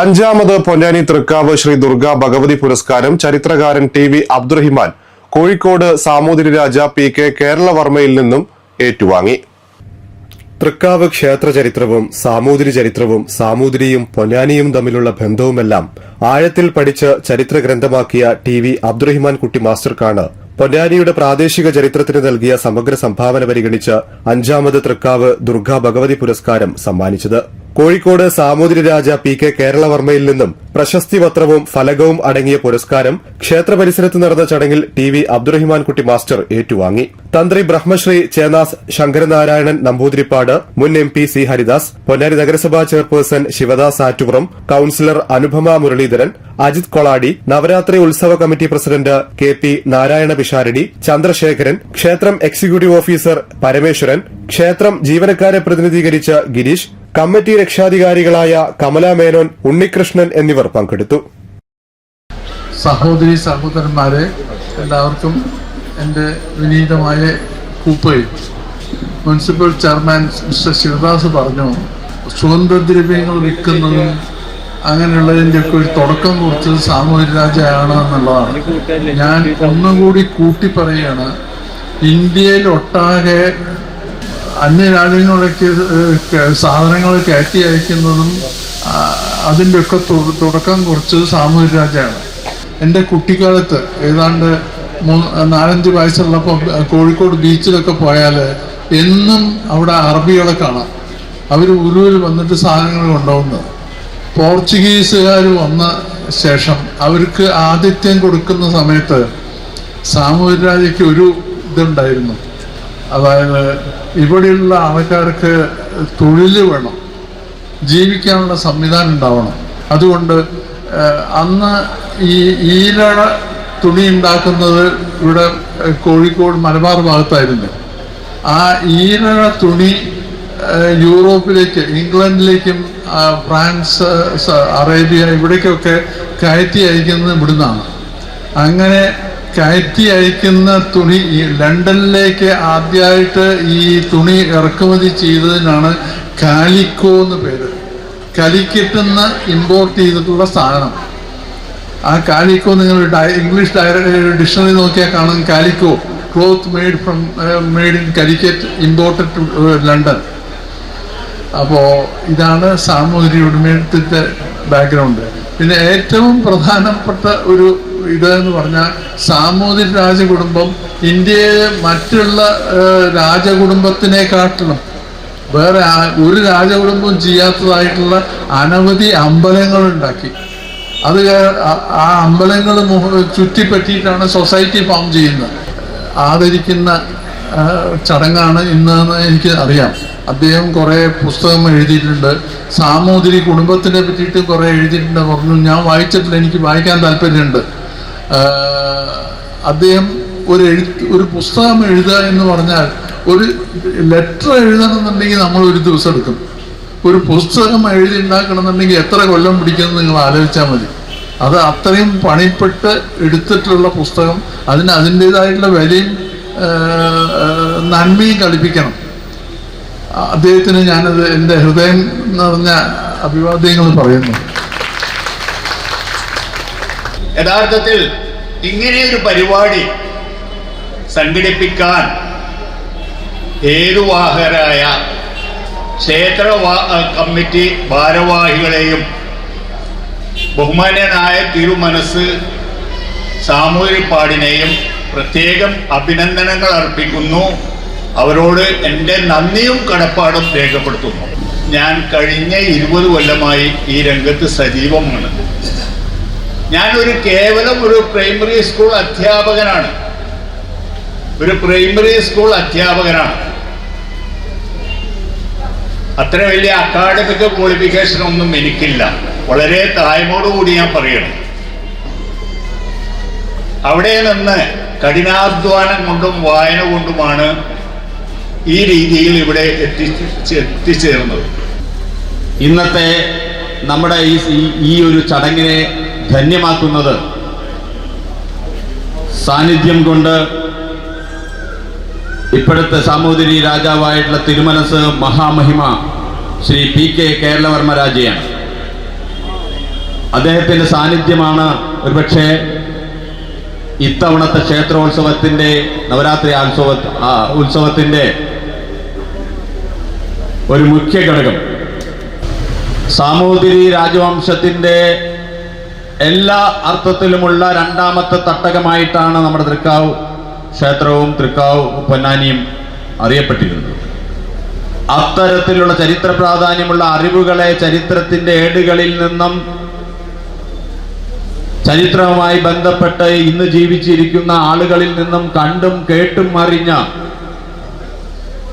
അഞ്ചാമത് പൊന്നാനി തൃക്കാവ് ശ്രീ ദുർഗ ഭഗവതി പുരസ്കാരം ചരിത്രകാരൻ T V Abdurahiman Kozhikode Samoothiri Raja P K കേരളവർമ്മയിൽ നിന്നും ഏറ്റുവാങ്ങി. തൃക്കാവ് ക്ഷേത്ര ചരിത്രവും സാമൂതിരി ചരിത്രവും സാമൂതിരിയും പൊന്നാനിയും തമ്മിലുള്ള ബന്ധവുമെല്ലാം ആഴത്തിൽ പഠിച്ച് ചരിത്ര ഗ്രന്ഥമാക്കിയ ടി വി അബ്ദുറഹിമാൻ കുട്ടി മാസ്റ്റർക്കാണ് പൊന്നാനിയുടെ പ്രാദേശിക ചരിത്രത്തിന് നൽകിയ സമഗ്ര സംഭാവന പരിഗണിച്ച് അഞ്ചാമത് തൃക്കാവ് ദുർഗാ ഭഗവതി പുരസ്കാരം സമ്മാനിച്ചത്. കോഴിക്കോട് സാമൂതിരി രാജ പി കെ കേരളവർമ്മയിൽ നിന്നും പ്രശസ്തി പത്രവും ഫലകവും അടങ്ങിയ പുരസ്കാരം ക്ഷേത്ര പരിസരത്ത് നടന്ന ചടങ്ങിൽ ടി വി അബ്ദുറഹിമാൻ കുട്ടി മാസ്റ്റർ ഏറ്റുവാങ്ങി. തന്ത്രി ബ്രഹ്മശ്രീ ചേനാസ് ശങ്കരനാരായണൻ നമ്പൂതിരിപ്പാട് മുൻ M P C Haridas Ponnari നഗരസഭാ ചെയർപേഴ്സൺ ശിവദാസ് ആറ്റുപുറം കൌൺസിലർ അനുപമ മുരളീധരൻ അജിത് കൊളാടി നവരാത്രി ഉത്സവ committee president K P Narayana Pisharody Chandrasekharan ക്ഷേത്രം എക്സിക്യൂട്ടീവ് ഓഫീസർ പരമേശ്വരൻ ക്ഷേത്രം ജീവനക്കാരെ പ്രതിനിധീകരിച്ച ഗിരീഷ് കമ്മിറ്റി രക്ഷാധികാരികളായ കമലാ മേനോൻ ഉണ്ണികൃഷ്ണൻ എന്നിവർ പങ്കെടുത്തു. സഹോദരി സഹോദരന്മാരെ എല്ലാവർക്കും എന്റെ വിനീതമായ കൂപ്പയും മുനിസിപ്പൽ ചെയർമാൻ മിസ്റ്റർ ശിവദാസ് പറഞ്ഞു സുഗന്ധദ്രവ്യങ്ങൾ വിൽക്കുന്നതും അങ്ങനെയുള്ളതിന്റെയൊക്കെ ഒരു തുടക്കം കുറിച്ചത് സാമൂഹ്യ രാജയാണ് എന്നുള്ളതാണ്. ഞാൻ ഒന്നും കൂടി കൂട്ടി പറയുകയാണ് ഇന്ത്യയിൽ ഒട്ടാകെ അന്യരാജ്യങ്ങളിലേക്ക് ഏഹ്, സാധനങ്ങൾ കയറ്റി അയക്കുന്നതും അതിന്റെ തു- തുടക്കം കുറിച്ചത് സാമൂഹ്യ രാജ്യമാണ് എന്റെ കുട്ടിക്കാലത്ത് ഏതാണ്ട് നാലഞ്ച് വയസ്സുള്ളപ്പോൾ കോഴിക്കോട് ബീച്ചിലൊക്കെ പോയാൽ എന്നും അവിടെ അറബികളെ കാണാം. അവർ ഉരുവിൽ വന്നിട്ട് സാധനങ്ങൾ കൊണ്ടുപോകുന്നത് പോർച്ചുഗീസുകാർ വന്ന ശേഷം അവർക്ക് ആതിഥ്യം കൊടുക്കുന്ന സമയത്ത് സാമൂഹ്യ രാജയ്ക്ക് ഒരു ഇതുണ്ടായിരുന്നു. അതായത് ഇവിടെയുള്ള ആൾക്കാർക്ക് തൊഴിൽ വേണം ജീവിക്കാനുള്ള സംവിധാനം ഉണ്ടാവണം. അതുകൊണ്ട് അന്ന് ഈ ഈരട തുണി ഉണ്ടാക്കുന്നത് ഇവിടെ കോഴിക്കോട് മലബാർ ഭാഗത്തായിരുന്നു. ആ ഈരട തുണി യൂറോപ്പിലേക്ക് ഇംഗ്ലണ്ടിലേക്കും ഫ്രാൻസ് അറേബ്യ ഇവിടേക്കൊക്കെ കയറ്റി അയക്കുന്നത് ഇവിടുന്നാണ്. അങ്ങനെ കയറ്റി അയക്കുന്ന തുണി ഈ ലണ്ടനിലേക്ക് ആദ്യമായിട്ട് ഈ തുണി ഇറക്കുമതി ചെയ്തതിനാണ് കാലിക്കോ എന്ന് പേര്. കലിക്കിട്ടുന്ന ഇമ്പോർട്ട് ചെയ്തിട്ടുള്ള സാധനം. ആ കാലിക്കോ നിങ്ങൾ ഇംഗ്ലീഷ് ഡിക്ഷണറി നോക്കിയാൽ കാണും calico. Cloth made from made in Calicut imported to London. അപ്പോൾ ഇതാണ് സാമൂഹിക ഉടമയത്തിന്റെ ബാക്ക്ഗ്രൗണ്ട്. പിന്നെ ഏറ്റവും പ്രധാനപ്പെട്ട ഒരു ഇത് എന്ന് പറഞ്ഞാൽ സാമൂതിരി രാജകുടുംബം ഇന്ത്യയിലെ മറ്റുള്ള രാജകുടുംബത്തിനെക്കാട്ടിലും വേറെ ഒരു രാജകുടുംബം ചെയ്യാത്തതായിട്ടുള്ള അനവധി അമ്പലങ്ങൾ ഉണ്ടാക്കി. അത് ആ- അമ്പലങ്ങൾ ചുറ്റിപ്പറ്റിയിട്ടാണ് സൊസൈറ്റി ഫോം ചെയ്യുന്നത്. ആദരിക്കുന്ന ചടങ്ങാണ് ഇന്നെന്ന് എനിക്ക് അറിയാം. അദ്ദേഹം കുറേ പുസ്തകം എഴുതിയിട്ടുണ്ട്. സാമൂതിരി കുടുംബത്തിനെ പറ്റിയിട്ട് കുറേ എഴുതിയിട്ടുണ്ട്. പറഞ്ഞു ഞാൻ വായിച്ചിട്ടില്ല. എനിക്ക് വായിക്കാൻ താല്പര്യമുണ്ട്. അദ്ദേഹം ഒരു എഴുത്ത് ഒരു പുസ്തകം എഴുതുക എന്ന് പറഞ്ഞാൽ ഒരു ലെറ്റർ എഴുതണമെന്നുണ്ടെങ്കിൽ നമ്മൾ ഒരു ദിവസം എടുക്കും. ഒരു പുസ്തകം എഴുതി ഉണ്ടാക്കണമെന്നുണ്ടെങ്കിൽ എത്ര കൊല്ലം പിടിക്കുമെന്ന് നിങ്ങൾ ആലോചിച്ചാൽ മതി. അത് അത്രയും പണിപ്പെട്ട് എടുത്തിട്ടുള്ള പുസ്തകം അതിന് അതിന്റെതായിട്ടുള്ള വിലയും നന്മയും കളിപ്പിക്കണം. അദ്ദേഹത്തിന് ഞാനത് എന്റെ ഹൃദയം നിറഞ്ഞ അഭിവാദ്യങ്ങൾ പറയുന്നു. യഥാർത്ഥത്തിൽ ഇങ്ങനെയൊരു പരിപാടി സംഘടിപ്പിക്കാൻ ഏതുവാഹരായ ക്ഷേത്ര കമ്മിറ്റി ഭാരവാഹികളെയും ബഹുമാന്യനായ തിരുമനസ് സാമൂതിരിപ്പാടിനെയും പ്രത്യേകം അഭിനന്ദനങ്ങൾ അർപ്പിക്കുന്നു. അവരോട് എന്റെ നന്ദിയും കടപ്പാടും രേഖപ്പെടുത്തുന്നു. ഞാൻ കഴിഞ്ഞ ഇരുപത് കൊല്ലമായി ഈ രംഗത്ത് സജീവമാണ്. ഞാനൊരു കേവലം ഒരു പ്രൈമറി സ്കൂൾ അധ്യാപകനാണ്. ഒരു പ്രൈമറി സ്കൂൾ അധ്യാപകനാണ്. അത്ര വലിയ അക്കാഡമിക് ക്വാളിഫിക്കേഷൻ ഒന്നും എനിക്കില്ല. വളരെ തായ്മോടുകൂടി ഞാൻ പറയണം. അവിടെ നിന്ന് കഠിനാധ്വാനം കൊണ്ടും വായന കൊണ്ടുമാണ് ഈ രീതിയിൽ ഇവിടെ എത്തി എത്തിച്ചേർന്നത്. ഇന്നത്തെ നമ്മുടെ ഈ ഒരു ചടങ്ങിനെ ധന്യമാക്കുന്നത്. സാന്നിധ്യം കൊണ്ട് ഇപ്പോഴത്തെ സാമൂതിരി രാജാവായിട്ടുള്ള തിരുമനസ് മഹാമഹിമ ശ്രീ പി കെ കേരളവർമ്മ രാജയാണ് അദ്ദേഹത്തിന്റെ സാന്നിധ്യമാണ് ഒരുപക്ഷെ ഇത്തവണത്തെ ക്ഷേത്രോത്സവത്തിന്റെ നവരാത്രി ഉത്സവ ഉത്സവത്തിന്റെ ഒരു മുഖ്യ ഘടകം. സാമൂതിരി രാജവംശത്തിന്റെ എല്ലാ അർത്ഥത്തിലുമുള്ള രണ്ടാമത്തെ തട്ടകമായിട്ടാണ് നമ്മുടെ തൃക്കാവ് ക്ഷേത്രവും തൃക്കാവ് പൊന്നാനിയും അറിയപ്പെട്ടിരുന്നത്. അത്തരത്തിലുള്ള ചരിത്ര പ്രാധാന്യമുള്ള അറിവുകളെ ചരിത്രത്തിന്റെ ഏടുകളിൽ നിന്നും ചരിത്രവുമായി ബന്ധപ്പെട്ട് ഇന്ന് ജീവിച്ചിരിക്കുന്ന ആളുകളിൽ നിന്നും കണ്ടും കേട്ടും അറിഞ്ഞ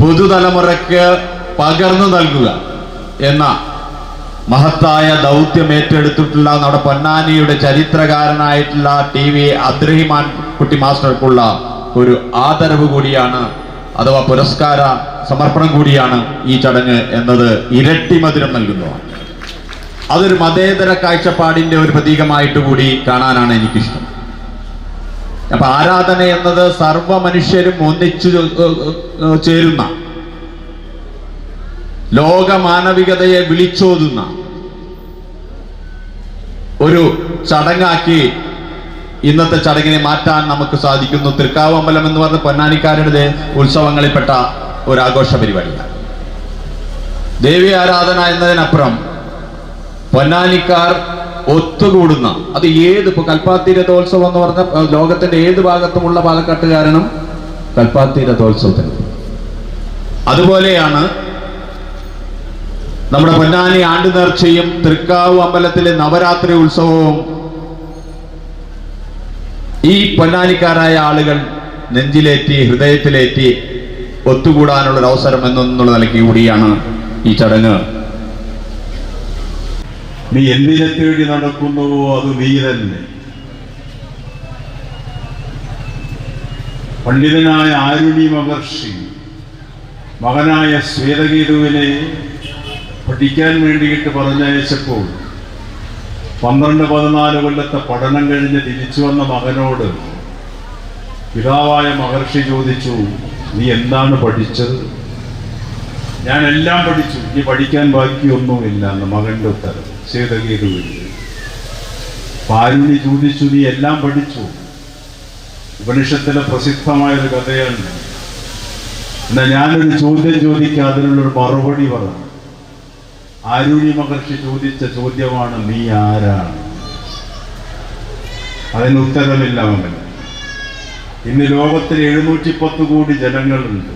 പുതുതലമുറയ്ക്ക് പകർന്നു നൽകുക എന്ന മഹത്തായ ദൗത്യം ഏറ്റെടുത്തിട്ടുള്ള നമ്മുടെ പൊന്നാനിയുടെ ചരിത്രകാരനായിട്ടുള്ള ടി വി അബ്ദുറഹിമാൻ കുട്ടി മാസ്റ്റർക്കുള്ള ഒരു ആദരവ് കൂടിയാണ് അഥവാ പുരസ്കാര സമർപ്പണം കൂടിയാണ് ഈ ചടങ്ങ് എന്നത് ഇരട്ടി മധുരം നൽകുന്നതാണ്. അതൊരു മതേതര കാഴ്ചപ്പാടിന്റെ ഒരു പ്രതീകമായിട്ട് കൂടി കാണാനാണ് എനിക്കിഷ്ടം. അപ്പൊ ആരാധന എന്നത് സർവ മനുഷ്യരും ഒന്നിച്ചു ചേരുന്ന ലോക മാനവികതയെ വിളിച്ചോതുന്ന ഒരു ചടങ്ങാക്കി ഇന്നത്തെ ചടങ്ങിനെ മാറ്റാൻ നമുക്ക് സാധിക്കുന്നു. തൃക്കാവമ്പലം എന്ന് പറഞ്ഞ പൊന്നാനിക്കാരുടെ ഉത്സവങ്ങളിൽപ്പെട്ട ഒരു ആഘോഷ പരിപാടിയാണ് ദേവി ആരാധന എന്നതിനപ്പുറം പൊന്നാനിക്കാർ ഒത്തുകൂടുന്ന അത് ഏത് ഇപ്പൊ കൽപ്പാത്തി രഥോത്സവം എന്ന് പറഞ്ഞ ലോകത്തിന്റെ ഏത് ഭാഗത്തുമുള്ള പാലക്കാട്ടുകാരനും കൽപ്പാത്തി രഥോത്സവത്തിന് അതുപോലെയാണ് നമ്മുടെ പൊന്നാനി ആണ്ടു നേർച്ചയും തൃക്കാവ് അമ്പലത്തിലെ നവരാത്രി ഉത്സവവും ഈ പൊന്നാനിക്കാരായ ആളുകൾ നെഞ്ചിലേറ്റി ഹൃദയത്തിലേറ്റി ഒത്തുകൂടാനുള്ള അവസരം എന്നുള്ള നിലയ്ക്ക് കൂടിയാണ് ഈ ചടങ്ങ്. നീ എന്തിനെ തേടി നടക്കുന്നുവോ അത് നീ തന്നെ. പണ്ഡിതനായ ആരുണി മഹർഷി മകനായ ശ്വേതകേതുവിനെ പഠിക്കാൻ വേണ്ടിയിട്ട് പറഞ്ഞയച്ചപ്പോൾ പന്ത്രണ്ട് പതിനാല് കൊല്ലത്തെ പഠനം കഴിഞ്ഞ് തിരിച്ചു വന്ന മകനോട് പിതാവായ മഹർഷി ചോദിച്ചു നീ എന്താണ് പഠിച്ചത്? ഞാൻ എല്ലാം പഠിച്ചു. ഇനി പഠിക്കാൻ ബാക്കിയൊന്നുമില്ല എന്ന് മകന്റെ ഉത്തരം. സീതകേതുവിൽ പാരുണി ചോദിച്ചു നീ എല്ലാം പഠിച്ചു? ഉപനിഷത്തിലെ പ്രസിദ്ധമായ ഒരു കഥയാണ്. എന്നാ ഞാനൊരു ചോദ്യം ചോദിക്കുക അതിനുള്ളൊരു മറുപടി പറഞ്ഞു. ആരുണി മഹർഷി ചോദിച്ച ചോദ്യമാണ് നീ ആരാണ്? അതിന് ഉത്തരമില്ല മകൻ. ഇന്ന് ലോകത്തിൽ എഴുന്നൂറ്റി പത്ത് കോടി ജനങ്ങളുണ്ട്.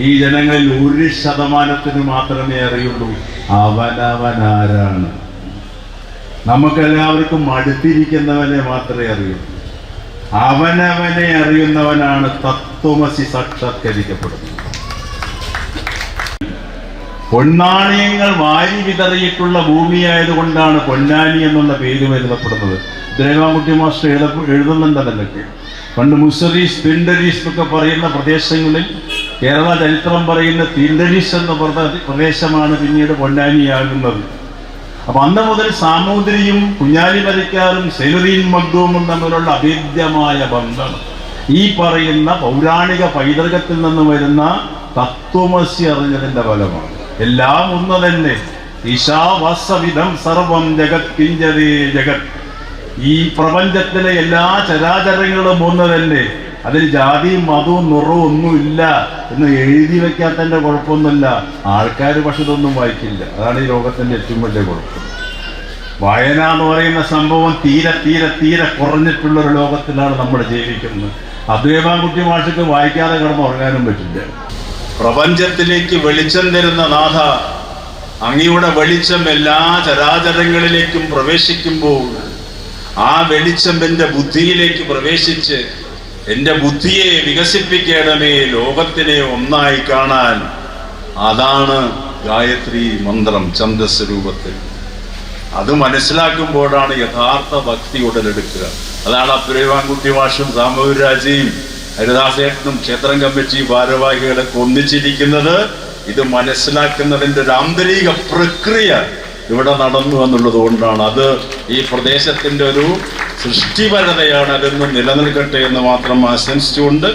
ഈ ജനങ്ങളിൽ ഒരു ശതമാനത്തിന് മാത്രമേ അറിയുള്ളൂ അവനവനാരാണ്. നമുക്കെല്ലാവർക്കും അടുത്തിരിക്കുന്നവനെ മാത്രമേ അറിയൂ. അവനവനെ അറിയുന്നവനാണ് തത്വമസി സാക്ഷാത്കരിക്കപ്പെടുന്നത്. പൊന്നാണയങ്ങൾ വാരി വിതറിയിട്ടുള്ള ഭൂമിയായതുകൊണ്ടാണ് പൊന്നാനി എന്നുള്ള പേര് വരുന്നപ്പെടുന്നത് ദേവാകുട്ടി മാസ്റ്റർ എഴുത എഴുതുന്നുണ്ടതൊക്കെ പണ്ട് മുസറീസ് തിണ്ടരീസ് എന്നൊക്കെ പറയുന്ന പ്രദേശങ്ങളിൽ കേരള ചരിത്രം പറയുന്ന തിണ്ടരീസ് എന്ന പ്രദ- പ്രദേശമാണ് പിന്നീട് പൊന്നാനിയാകുന്നത്. അപ്പൊ അന്ന് മുതൽ സാമൂതിരിയും കുഞ്ഞാലി മരിക്കാറും സെലുറീൻ മഗ്ദൂമും തമ്മിലുള്ള അഭേദ്യമായ ബന്ധം. ഈ പറയുന്ന പൗരാണിക പൈതൃകത്തിൽ നിന്ന് വരുന്ന തത്വമസി അറിഞ്ഞതിന്റെ ഫലമാണ്. എല്ലാം ഒന്ന് തന്നെ ഈശാവാസവിധം സർവം ജഗത് കിഞ്ചതേ ജഗത്. ഈ പ്രപഞ്ചത്തിലെ എല്ലാ ചരാചരങ്ങളും ഒന്ന് തന്നെ അതിൽ ജാതിയും മതവും നിറവും ഒന്നുമില്ല എന്ന് എഴുതി വെക്കാത്തതിന്റെ കുഴപ്പമൊന്നുമില്ല. ആൾക്കാർ പക്ഷെ ഇതൊന്നും വായിക്കില്ല. അതാണ് ഈ ലോകത്തിന്റെ ഏറ്റവും വലിയ കുഴപ്പം. വായന എന്ന് പറയുന്ന സംഭവം തീരെ തീരെ തീരെ കുറഞ്ഞിട്ടുള്ള ഒരു ലോകത്തിലാണ് നമ്മൾ ജീവിക്കുന്നത്. അദ്വൈവാൻകുട്ടി മാഷക്ക് വായിക്കാതെ കിടന്ന് ഉറങ്ങാനും പറ്റില്ല. പ്രപഞ്ചത്തിലേക്ക് വെളിച്ചം തരുന്ന നാഥ അങ്ങയുടെ വെളിച്ചം എല്ലാ ചരാചരങ്ങളിലേക്കും പ്രവേശിക്കുമ്പോൾ ആ വെളിച്ചം എന്റെ ബുദ്ധിയിലേക്ക് പ്രവേശിച്ച് എന്റെ ബുദ്ധിയെ വികസിപ്പിക്കണമേ ലോകത്തിനെ ഒന്നായി കാണാൻ. അതാണ് ഗായത്രി മന്ത്രം ഛന്ദസ് രൂപത്തിൽ അത് മനസ്സിലാക്കുമ്പോഴാണ് യഥാർത്ഥ ഭക്തി ഉടലെടുക്കുക. അതാണ് അപ്പുരേവാൻകുട്ടി വാഷും സാമൂരാജിയും ഹരിദാസേട്ടനും ക്ഷേത്രം കമ്മിറ്റി ഭാരവാഹികളൊക്കെ ഒന്നിച്ചിരിക്കുന്നത് ഇത് മനസ്സിലാക്കുന്നതിന്റെ ഒരു ആന്തരിക പ്രക്രിയ ഇവിടെ നടന്നു എന്നുള്ളത് കൊണ്ടാണ്. അത് ഈ പ്രദേശത്തിന്റെ ഒരു സൃഷ്ടിപരതയാണ് അതെന്ന് നിലനിൽക്കട്ടെ എന്ന് മാത്രം ആശംസിച്ചുകൊണ്ട്